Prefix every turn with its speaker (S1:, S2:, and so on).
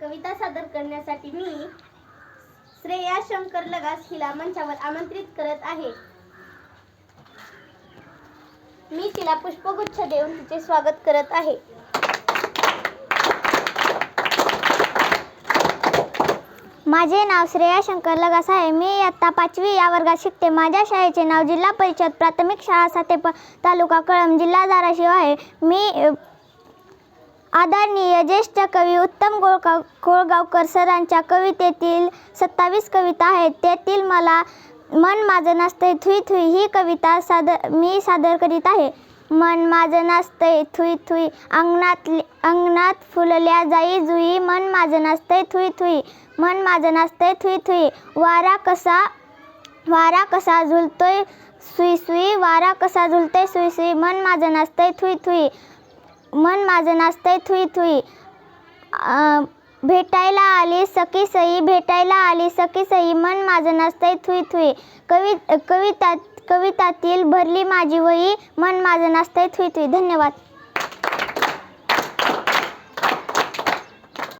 S1: कविता सादर करण्यासाठी मी श्रेया शंकर लगास हिला मंचावर आमंत्रित करत आहे. मी तिला पुष्पगुच्छ देऊन तिचे स्वागत करत आहे.
S2: माझे नाव श्रेया शंकर लगास आहे. मी इयत्ता पाचवी या वर्गात शिकते. माझ्या शाळेचे नाव जिल्हा परिषद प्राथमिक शाळा सातेप तालुका कळंब जिल्हा धाराशिव आहे. मी आदरणीय ज्येष्ठ कवी उत्तम गोळगाव गोळगावकर सरांच्या कवितेतील सत्तावीस कविता आहेत. त्यातील मला मन माझं नाचतंय थुई थुई ही कविता सादर मी सादर करीत आहे. मन माझं नाचतंय थुई थुई अंगणात अंगणात फुलल्या जाई जुई. मन माझं नाचतंय थुई थुई मन माझं नाचतंय थुई थुई वारा कसा वारा कसा झुलतोय सुई सुई? वारा कसा झुलतोय सुई सुई? मन माझं नाचतंय थुई थुई मन माझं नाचतंय थुई थुई. भेटायला आली सखी सई भेटायला आली सखी सई मन माझं नाचतंय थुई थुई. कवि कविता कवितातील भरली माझी वही मन माझं नाचतंय थुई थुई. धन्यवाद.